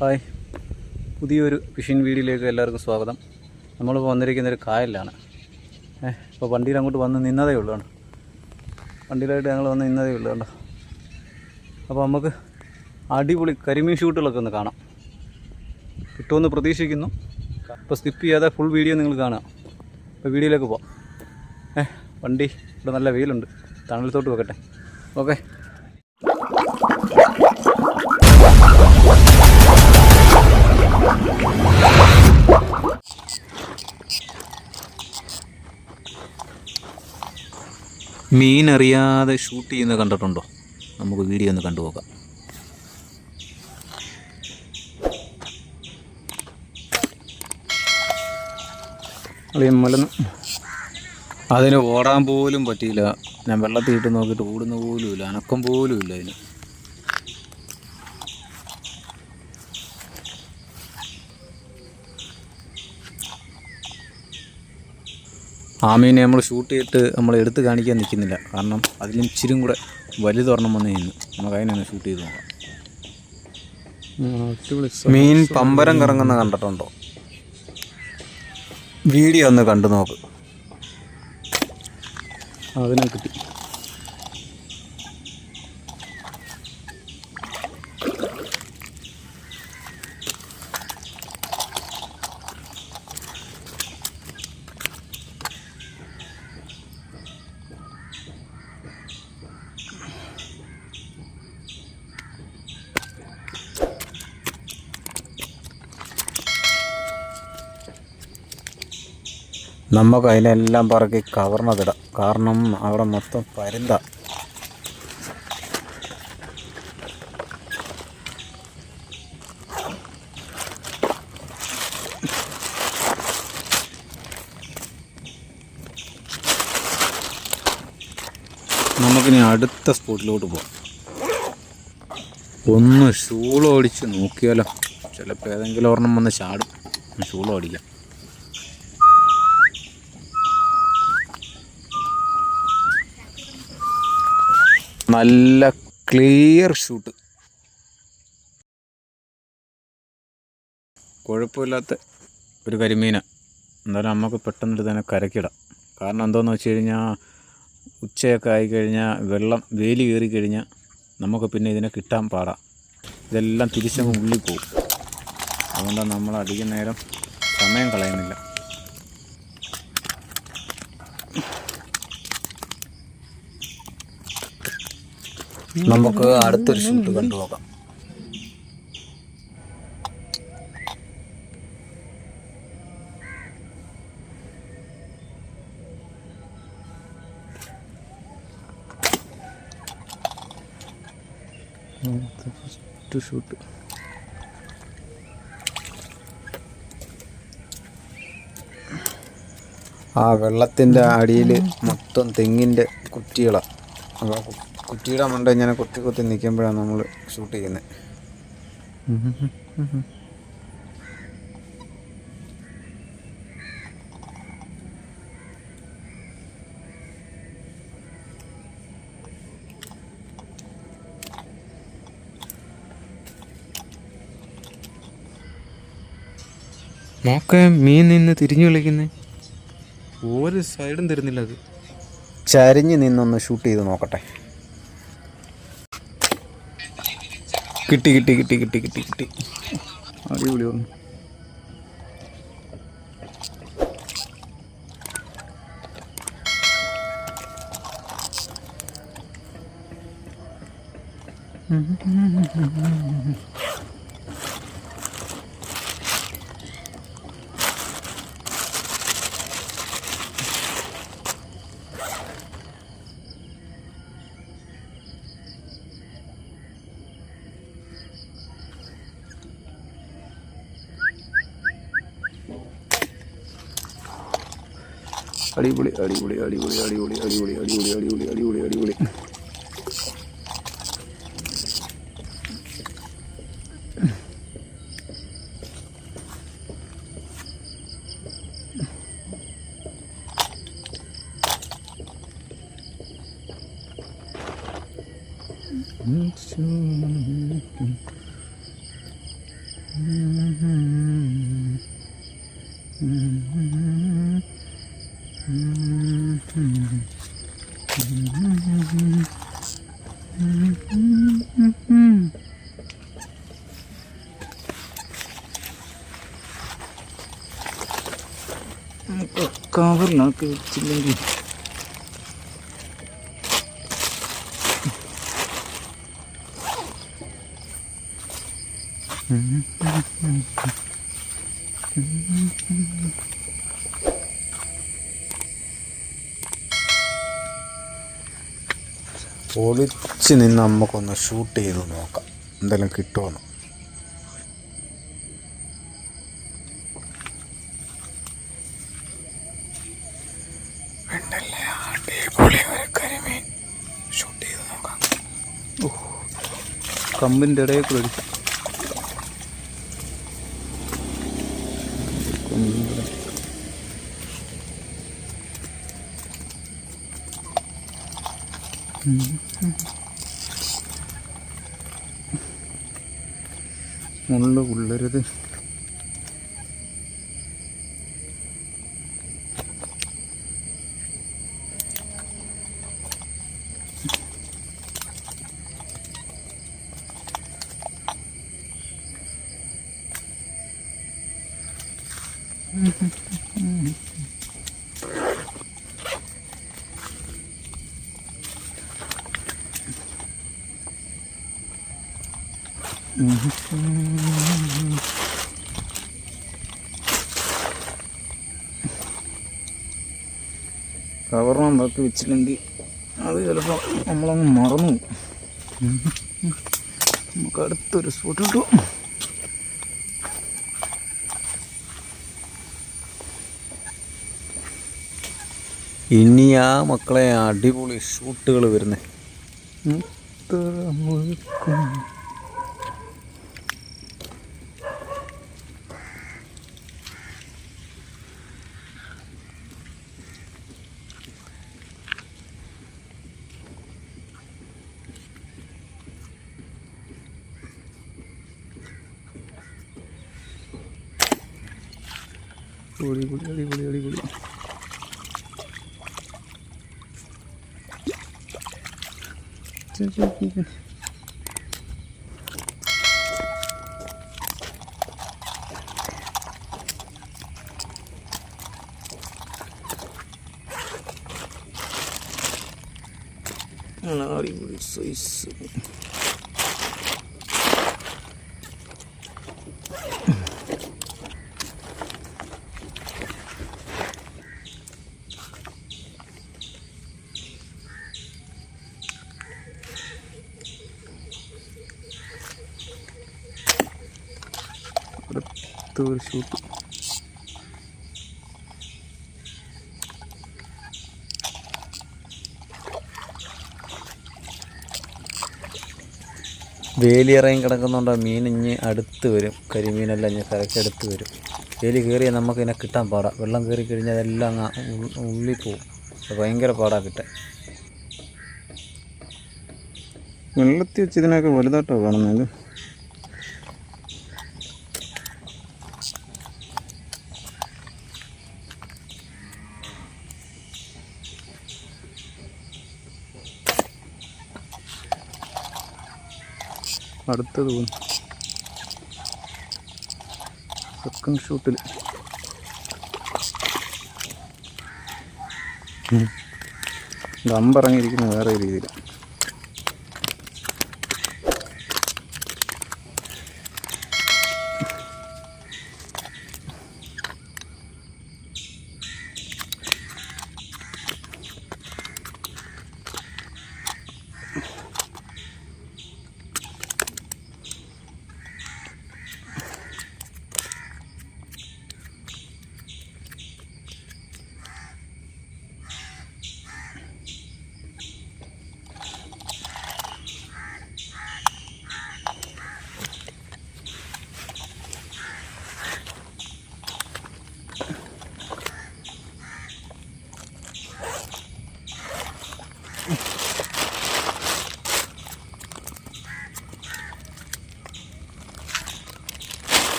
Hi. പുതിയൊരു phishing വീഡിയോയിലേക്ക് എല്ലാവർക്കും സ്വാഗതം. നമ്മളിപ്പോൾ വന്നിരിക്കുന്ന ഒരു കായലിലാണ്. ഏഹ് ഇപ്പോൾ വണ്ടിയിൽ അങ്ങോട്ട് വന്ന് നിന്നതേ ഉള്ളൂ കണ്ടോ? വണ്ടിയിലായിട്ട് ഞങ്ങൾ വന്ന് നിന്നതേ ഉള്ളൂ കണ്ടോ? അപ്പോൾ നമുക്ക് അടിപൊളി കരിമീൻ ഷൂട്ടുകളൊക്കെ ഒന്ന് കാണാം. കിട്ടുമെന്ന് പ്രതീക്ഷിക്കുന്നു. അപ്പോൾ സ്കിപ്പ് ചെയ്യാതെ ഫുൾ വീഡിയോ നിങ്ങൾ കാണാം അപ്പോൾ വീഡിയോയിലേക്ക് പോവാം. ഏഹ് വണ്ടി ഇവിടെ നല്ല വെയിലുണ്ട്. തണലത്തോട്ട് വെക്കട്ടെ. ഓക്കെ. മീൻ അറിയാതെ ഷൂട്ട് ചെയ്യുന്ന കണ്ടിട്ടുണ്ടോ? നമുക്ക് വീഡിയോ ഒന്ന് കണ്ടുപോക്കാം മലന്ന് അതിന് ഓടാൻ പോലും പറ്റിയില്ല. ഞാൻ വെള്ളത്തിൽ ഇട്ട് നോക്കിയിട്ട് ഓടുന്ന പോലും ഇല്ല. അനക്കം പോലും ഇല്ല അതിന്. ആ മീനെ നമ്മൾ ഷൂട്ട് ചെയ്തിട്ട് നമ്മൾ എടുത്ത് കാണിക്കാൻ നിൽക്കുന്നില്ല. കാരണം അതിലും ഇച്ചിരും കൂടെ വലുതൊരെണ്ണം വന്ന് കഴിഞ്ഞു. നമുക്ക് അതിനാണ് ഷൂട്ട് ചെയ്ത് നോക്കാം. മീൻ പമ്പരം കറങ്ങുന്ന കണ്ടിട്ടുണ്ടോ? വീഡിയോ ഒന്ന് കണ്ടു നോക്ക്. അതിനെ കിട്ടി. നമുക്ക് അതിനെല്ലാം പറക്കി കവർന്നതിടാം. കാരണം അവിടെ മൊത്തം പരുന്ത. നമുക്കിനി അടുത്ത സ്പോട്ടിലോട്ട് പോകാം ഒന്ന് ഷൂളോടിച്ച് നോക്കിയാലോ? ചിലപ്പോൾ ഏതെങ്കിലും ഒരെണ്ണം വന്ന് ചാടും. ഷൂളോടിക്കാം. നല്ല ക്ലിയർ ഷൂട്ട് കുഴപ്പമില്ലാത്ത ഒരു കരിമീന. എന്തായാലും നമുക്ക് പെട്ടെന്ന് തന്നെ കരക്കിടാം. കാരണം എന്താണെന്ന് വെച്ച് കഴിഞ്ഞാൽ ഉച്ചയൊക്കെ ആയിക്കഴിഞ്ഞാൽ വെള്ളം വേലി കയറി കഴിഞ്ഞാൽ നമുക്ക് പിന്നെ ഇതിനെ കിട്ടാൻ പാടാം. ഇതെല്ലാം തിരിച്ചങ്ങ് ഉള്ളിൽ പോകും. അതുകൊണ്ടാണ് നമ്മൾ അധികം നേരം സമയം കളയുന്നില്ല. നമുക്ക് അടുത്തൊരു ഷൂട്ട് കണ്ടു നോക്കാം. First shoot. ആ വെള്ളത്തിന്റെ അടിയിൽ മൊത്തം തെങ്ങിന്റെ കുറ്റികളാണ് അപ്പോൾ കുറ്റിയുടെ മണ്ട ഇങ്ങനെ കുത്തി കുത്തി നിൽക്കുമ്പോഴാണ് നമ്മൾ ഷൂട്ട് ചെയ്യുന്നത്. നോക്കെ മീൻ നിന്ന് തിരിഞ്ഞു വിളിക്കുന്നേ. ഒരു സൈഡും തരുന്നില്ല അത്. ചരിഞ്ഞ് നിന്നൊന്ന് ഷൂട്ട് ചെയ്ത് നോക്കട്ടെ. കിട്ടി കിട്ടി കിട്ടി കിട്ടി കിട്ടി കിട്ടി. അടിപൊളി വന്നു. അടിപൊളി അടിപൊളി അടിപൊളി അടിപൊളി അടിപൊളി അടിപൊളി അടിപൊളി അടിപൊളി അടിപൊളി Mm-hmm. വെച്ചില്ലെങ്കിൽ ഒളിച്ച് നിന്ന് നമുക്കൊന്ന് ഷൂട്ട് ചെയ്ത് നോക്കാം. എന്തെങ്കിലും കിട്ടുമെന്ന് കമ്പിന്റെ ഇടയിൽ കൂടെ അടിച്ചു മുള്ള കൊള്ളരുത് ഉണ്ടാക്കി വെച്ചില്ലെങ്കിൽ അത് ചിലപ്പോൾ നമ്മളങ്ങ് മറന്നു. നമുക്ക് അടുത്തൊരു സ്പോട്ട് കിട്ടും ഇനി ആ മക്കളെ അടിപൊളി ഷൂട്ടുകൾ വരുന്നത് അടിപൊളി 通常切。いぶりそいっすね。അടുത്തൊരു ഷൂട്ട്. വേലി ഇറങ്ങി കിടക്കുന്നുണ്ട്? മീൻ ഇഞ്ഞ് അടുത്ത് വരും. കരിമീനെല്ലാം ഇഞ്ഞ് കരയ്ക്ക് അടുത്ത് വരും. വേലി കയറിയാൽ നമുക്ക് ഇതിനെ കിട്ടാൻ പാടാം. വെള്ളം കയറി കഴിഞ്ഞാൽ അതെല്ലാം അങ്ങ് ഉള്ളിൽ പോവും. ഭയങ്കര പാടാ കിട്ടാൻ. വെള്ളത്തിൽ വെച്ച് ഇതിനൊക്കെ വലുതായിട്ടോ കാണുന്നത്. അടുത്തത് തോന്നി സെക്കൻഡ് ഷൂട്ടിൽ ഗമ്പിറങ്ങിയിരിക്കുന്നത് വേറെ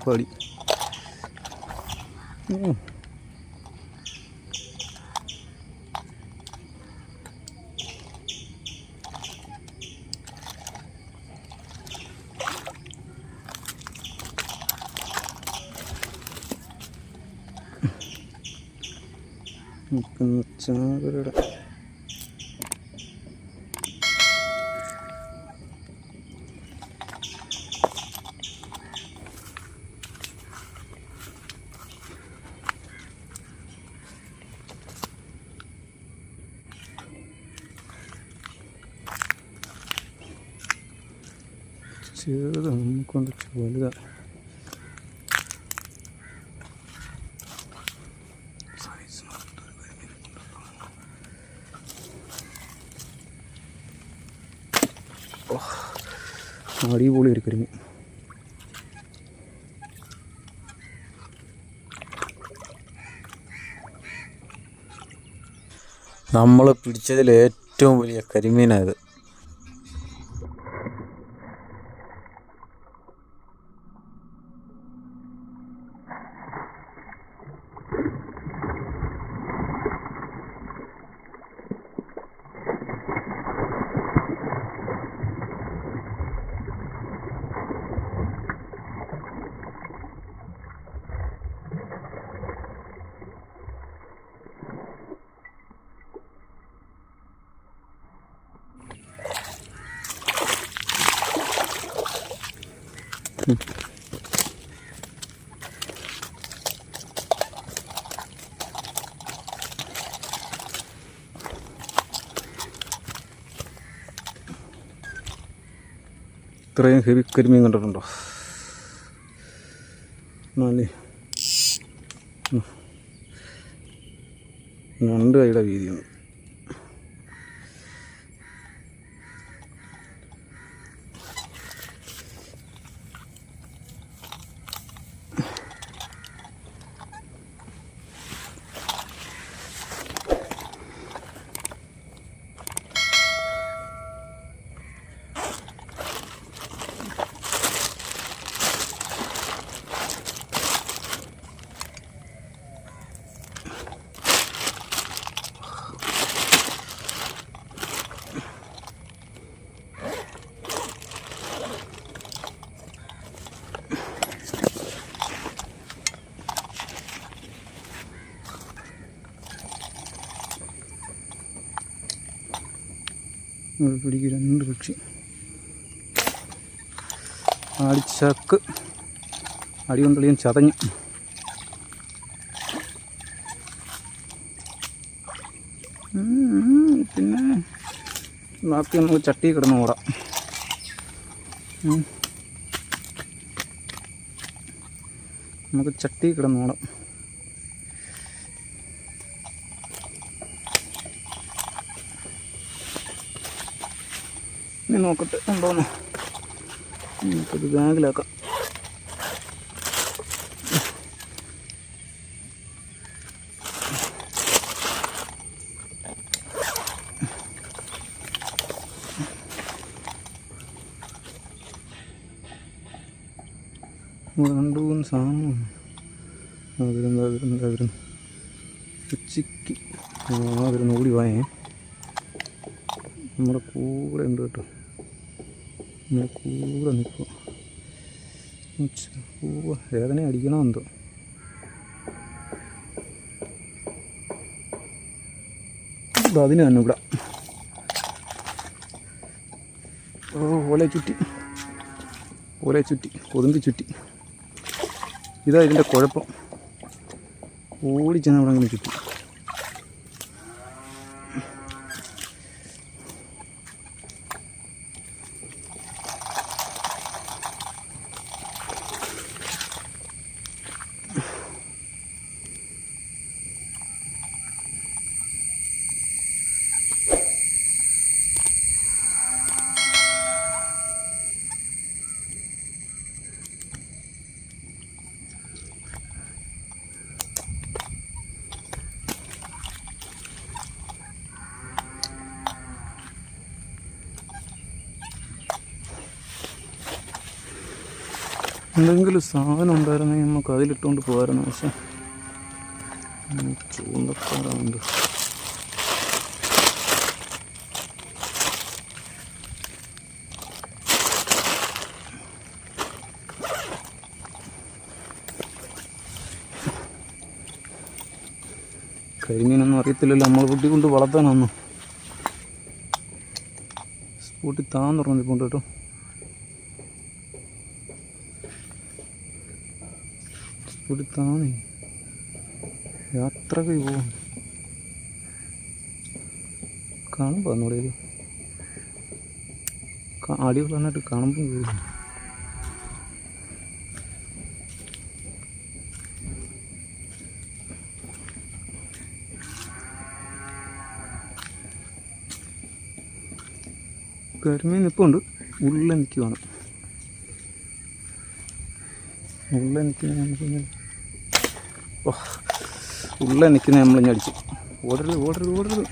終わり。うん。うん、ちゃんぐらい。ചെറുത് നമുക്കൊണ്ട് വലുതാണ് അടിപൊളി ഒരു കരിമീൻ. നമ്മൾ പിടിച്ചതിൽ ഏറ്റവും വലിയ കരിമീനായത് ഇത്രയും ഹെവി കരിമീൻ കണ്ടിട്ടുണ്ടോ? നാല്. രണ്ട് കൈയുടെ വീതിയുണ്ട് പിടിക്ക് രണ്ട് പക്ഷി. ആടിച്ചക്ക് അടി കൊണ്ടളിയും ചതഞ്ഞു. പിന്നെ ബാക്കി നമുക്ക് ചട്ടി കിടന്ന് ഓടാം. നമുക്ക് ചട്ടി കിടന്ന് ഓടാം. ഇനി നോക്കട്ടെ ഉണ്ടോന്ന് നമുക്കത് ബാഗിലാക്കാം. രണ്ട് സാധനം അതിരുന്ന് അതിരുന്ന് ഓടി വായേ. നമ്മുടെ കൂടെ ഉണ്ട് കേട്ടോ. നമ്മുടെ കൂടെ നിൽക്കും. വേദന അടിക്കണോ എന്തോ ഇത് അതിന് തന്നെ ഇവിടെ. ഓ ഓലെ ചുറ്റി. ഓലെ ചുറ്റി കൊതുമ്പി ചുറ്റി. ഇതാ ഇതിന്റെ കുഴപ്പം. ഓടിച്ചെന്ന് അവിടെ അങ്ങനെ ചുറ്റി. എന്തെങ്കിലും സാധനം ഉണ്ടായിരുന്നെങ്കിൽ നമുക്ക് അതിലിട്ടുകൊണ്ട് പോകാമായിരുന്നു. പക്ഷെ ചൂണ്ടക്കാറുണ്ട് കരിമീനൊന്നും അറിയത്തില്ലല്ലോ. നമ്മൾ കുട്ടി കൊണ്ട് വളർത്താനൊന്നും. സ്കൂട്ടി താന്ന് പറഞ്ഞിട്ടുണ്ട് കേട്ടോ. കൊടുത്താണ്. യാത്ര പോകും കാണുമ്പോ ഒന്നുകൂടെ ഇത് അടി പറഞ്ഞിട്ട് കാണുമ്പോ കരിമീൻ നിൽപ്പുണ്ട് ഉള്ളിൽ നിൽക്കുവാണ് ഉള്ളിൽ നിൽക്കുന്ന നമുക്ക് ഓ ഉള്ള നിൽക്കുന്ന നമ്മൾ ഇനി അടിച്ചു. ഓടരുത് ഓടരുത് ഓടരുത്.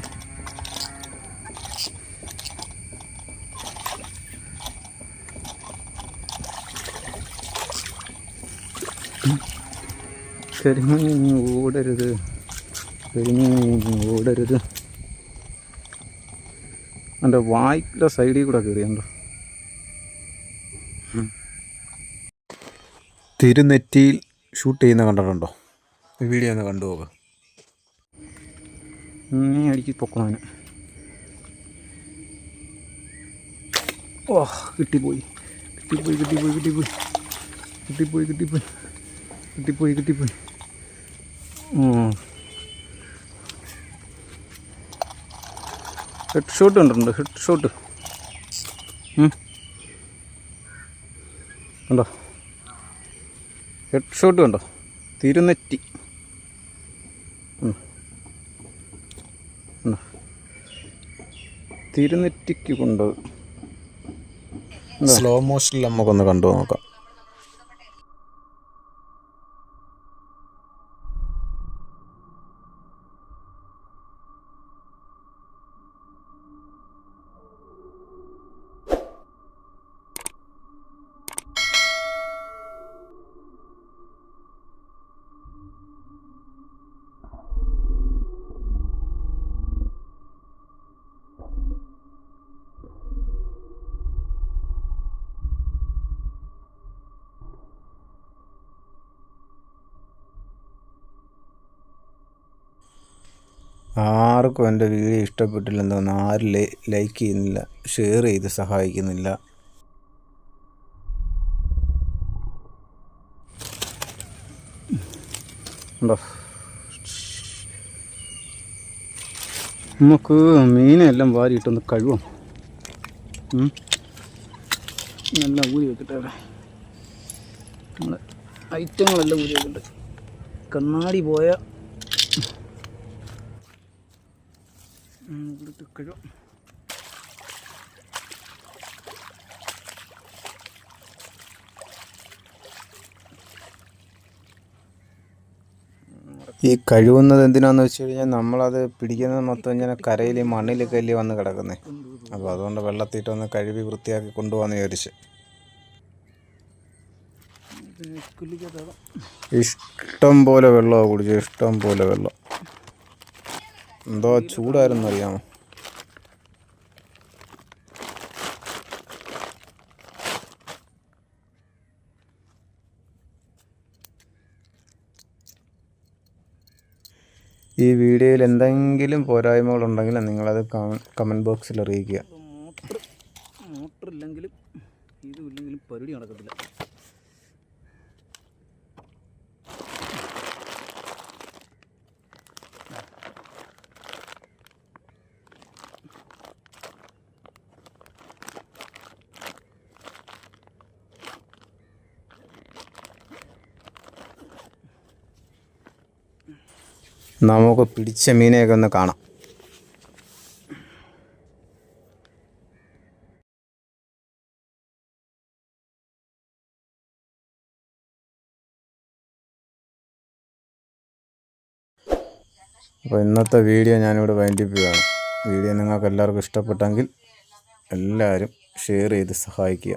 കരിമീൻ ഓടരുത് കരിമീൻ ഓടരുത്. എന്റെ വായ്പ സൈഡിൽ കൂടെ കയറിയുണ്ടോ തിരുനെറ്റിയിൽ ഷൂട്ട് ചെയ്യുന്ന കണ്ടിട്ടുണ്ടോ? വീഡിയോ ഒന്ന് കണ്ടു നോക്ക്. നീ അടിക്ക് പൊക്കണവന്. ഓ കിട്ടിപ്പോയി. കിട്ടിപ്പോയി കിട്ടിപ്പോയി കിട്ടിപ്പോയി. കിട്ടിപ്പോയി കിട്ടിപ്പോയി. കിട്ടിപ്പോയി കിട്ടിപ്പോയി. ഹെഡ് ഷോട്ട് കണ്ടിട്ടുണ്ട് ഹെഡ് ഷോട്ട് കണ്ടോ? ഹെഡ് ഷോട്ട് കണ്ടോ? തിരുനെറ്റി. തിരുനെറ്റിക്ക് കൊണ്ട് സ്ലോ മോഷനിൽ നമുക്കൊന്ന് കണ്ടു നോക്കാം. ആർക്കും എന്റെ വീഡിയോ ഇഷ്ടപ്പെട്ടില്ലെന്ന് തോന്നുന്നു ആരും ലൈക്ക് ചെയ്യുന്നില്ല ഷെയർ ചെയ്ത് സഹായിക്കുന്നില്ല. നമുക്ക് മീനെല്ലാം വാരിയിട്ടൊന്ന് കഴുകും ഉം. നല്ല ഊരി വെക്കട്ടെ അവിടെ. നമ്മൾ ഐറ്റങ്ങളെല്ലാം ഊരി വെക്കട്ടെ. കണ്ണാടി പോയ ഇവിടുത്തെ കഴുകാം ഈ കഴിവുന്നത് എന്തിനാന്ന് വെച്ച് കഴിഞ്ഞാൽ നമ്മളത് പിടിക്കുന്നത് മൊത്തം ഇങ്ങനെ കരയിൽ മണ്ണിൽ അല്ലേ വന്ന് കിടക്കുന്നത് അപ്പോൾ അതുകൊണ്ട് വെള്ളത്തിയിട്ടൊന്ന് കഴുകി വൃത്തിയാക്കി കൊണ്ടുപോകാന്ന് വിചാരിച്ച്. ഇഷ്ടം പോലെ വെള്ളമാണ് കുടിച്ചു ഇഷ്ടം പോലെ വെള്ളം. എന്തോ ചൂടായിരുന്നു അറിയാമോ ഈ വീഡിയോയിൽ എന്തെങ്കിലും പോരായ്മകൾ പോരായ്മകളുണ്ടെങ്കിൽ നിങ്ങളത് കമന്റ് ബോക്സിൽ അറിയിക്കുക. മോട്ടർ മോട്ടർ ഇല്ലെങ്കിലും ഇതും ഇല്ലെങ്കിലും പരിപാടി നടക്കത്തില്ല. നമുക്ക് പിടിച്ച മീനെയൊക്കെ ഒന്ന് കാണാം. അപ്പോൾ ഇന്നത്തെ വീഡിയോ ഞാനിവിടെ വൈൻഡിപ്പിക്കുകയാണ് വീഡിയോ നിങ്ങൾക്ക് എല്ലാവർക്കും ഇഷ്ടപ്പെട്ടെങ്കിൽ എല്ലാവരും ഷെയർ ചെയ്ത് സഹായിക്കുക.